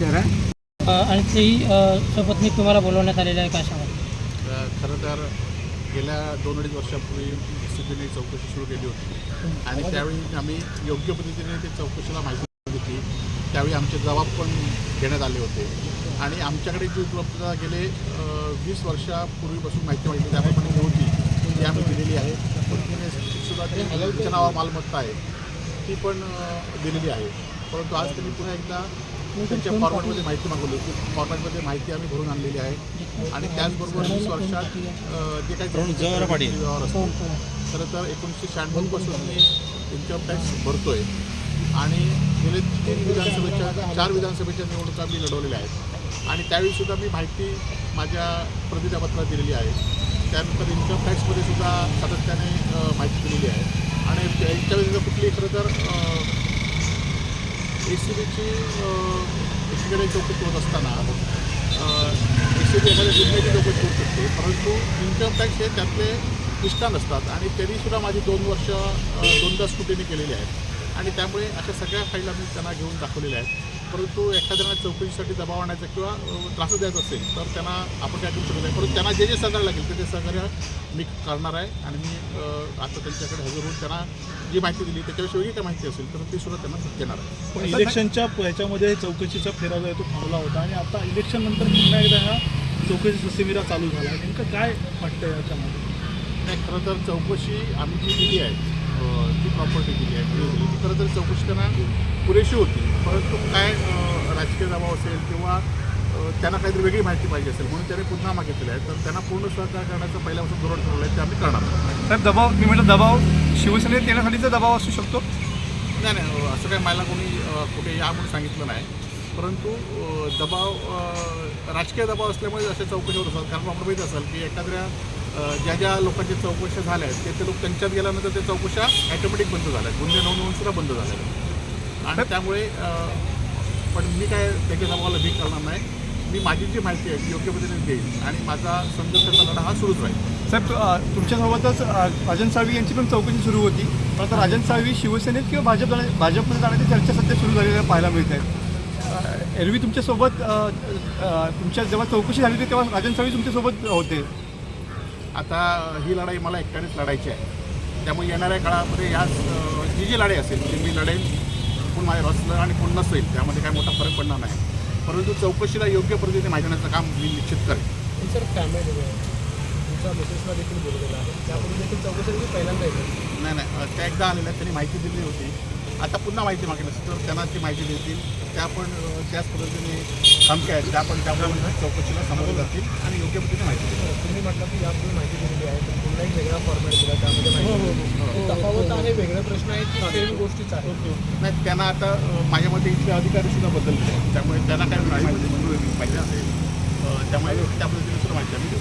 जरा. आणि अ, सोबत मी तुम्हाला बोलवण्यात आलेलं आहे का सांगा अ, खरं तर गेल्या दोन अडीच वर्षापूर्वी सी बीने चौकशी सुरू केली होती. आणि त्यावेळी आम्ही योग्य पद्धतीने ते चौकशीला माहिती दिली. त्यावेळी आमचे जबाब पण देण्यात आले होते. आणि आमच्याकडे जी उपलब्धता गेले वीस वर्षापूर्वीपासून माहिती माहिती त्याप्रमाणे जी होती. ती आम्ही दिलेली आहे. नावा मालमत्ता आहे. ती पण दिलेली आहे. परंतु आज त्यांनी पुन्हा एकदा त्यांच्या फॉर्मॅटमध्ये माहिती मागवली होती. फॉर्मॅटमध्ये माहिती आम्ही भरून आणलेली आहे. आणि त्याचबरोबर वीस वर्षात जे काही व्यवहार असतो खरं तर एकोणीसशे शहाण्णवपासून मी इन्कम टॅक्स भरतोय. आणि गेले तीन विधानसभेच्या चार विधानसभेच्या निवडणुका मी लढवलेल्या आहेत. आणि त्यावेळीसुद्धा मी माहिती माझ्या प्रतिज्ञापत्रात दिलेली आहे. त्यानंतर इन्कम टॅक्समध्ये सुद्धा सातत्याने माहिती दिलेली आहे. आणि याच्यावेळी कुठली खरं तर ए सी बीची एकीकडे चौकशी होत असताना ए सी बी एखाद्या गुन्ह्याची चौकशी होऊ शकते. परंतु इन्कम टॅक्स हे त्यातले निष्ठा नसतात आणि तरीसुद्धा माझी दोन वर्ष दोनदा स्कुटीने केलेली आहेत. आणि त्यामुळे अशा सगळ्या फाईला मी त्यांना घेऊन दाखवलेल्या आहेत. परंतु एखाद्याला चौकशीसाठी दबाव आणायचा किंवा त्रास द्यायचा असेल तर त्यांना आपण काय करू शकत नाही. परंतु त्यांना जे जे सहकार्य लागेल ते ते सहकार्य मी करणार आहे आणि मी आता त्यांच्याकडे हजर होऊन त्यांना जी माहिती दिली त्याच्याविषयी वेगळी काय माहिती असेल तर ती सुद्धा त्यांना देणार आहे. पण इलेक्शनच्या ह्याच्यामध्ये चौकशीचा फेरा जो आहे तो थांबला होता आणि आता इलेक्शन नंतर पुन्हा एकदा हा चौकशीचा ससेमिरा चालू झाला. नेमकं काय वाटतं याच्यामध्ये? नाही खरं तर चौकशी आम्ही जी दिली आहे ती प्रॉपर्टी दिली आहे. ती दिली ती खरं तर चौकशी त्यांना पुरेशी होती. परंतु काय राजकीय दबाव असेल किंवा त्यांना काहीतरी वेगळी माहिती पाहिजे असेल म्हणून त्याने पुन्हा मागितलेलं आहे. तर त्यांना पूर्ण सहकार्य करण्याचं पहिल्यापासून धोरण ठरवलं आहे ते आम्ही करणार. साहेब दबाव मी म्हटलं दबाव शिवसेनेत येण्यासाठीचा दबाव असू शकतो? नाही नाही असं काही मला कोणी कुठे या म्हणून सांगितलं नाही. परंतु दबाव राजकीय दबाव असल्यामुळे अशा चौकशी होत असतात. कारण आपण माहीत असाल की एखाद्या ज्या ज्या लोकांच्या चौकशा झाल्या आहेत ते ते लोक त्यांच्यात गेल्यानंतर त्या चौकशा ॲटोमॅटिक बंद झाल्या आहेत. गुन्हे नोंदवून सुद्धा बंद झाल्या आहेत. आणि त्यामुळे पण मी काय त्याच्या दबावाला भीक करणार नाही. मी माझी जी माहिती आहे ती योग्य पद्धतीने देईन. आणि माझा संघर्षाचा लढा हा सुरूच राहील. साहेब तु- तुमच्यासोबतच राजन साळवी यांची पण चौकशी सुरू होती. पण आता राजन साळवी शिवसेनेत किंवा भाजप भाजपमध्ये जाण्याची चर्चा सध्या सुरू झालेल्या पाहायला मिळत आहे एरवी तुमच्यासोबत तुमच्या जेव्हा चौकशी झाली होती तेव्हा राजन साळवी तुमच्यासोबत होते. आता ही लढाई मला एकट्यानेच लढायची आहे. त्यामुळे येणाऱ्या काळामध्ये या जी जी लढाई असेल ती मी लढेल कोण माझ्या रसलं आणि कोण नसेल त्यामध्ये काही मोठा फरक पडणार नाही. परंतु चौकशीला योग्य पद्धतीने माहिती देण्याचं काम मी निश्चित करेन. सर फॅमिली तुमच्या देखील बोलवलेलं आहे. त्यापूर्वी देखील चौकशी पहिल्यांदा येते नाही नाही त्या एकदा आलेल्या त्यांनी माहिती दिली होती. आता पुन्हा माहिती मागेल तर त्यांना ती माहिती देतील. त्या पण त्याच पद्धतीने धमक्या आहेत. त्या पण त्यामुळे चौकशीला समोर जातील आणि योग्य पद्धतीने माहिती देतील. तुम्ही म्हटलं की यापूर्वी माहिती दिलेली आहे तर पुन्हा एक वेगळा फॉर्मॅट दिला त्यामध्ये माहिती तफावत आहे वेगळे प्रश्न आहेत की सेम गोष्टीच आहेत. नाही त्यांना आता माझ्या मते इथले अधिकारी सुद्धा बदलले आहेत. त्यामुळे त्यांना काय माहिती पाहिजे असेल. त्यामुळे त्या पद्धतीने सुद्धा माहिती आम्ही देऊ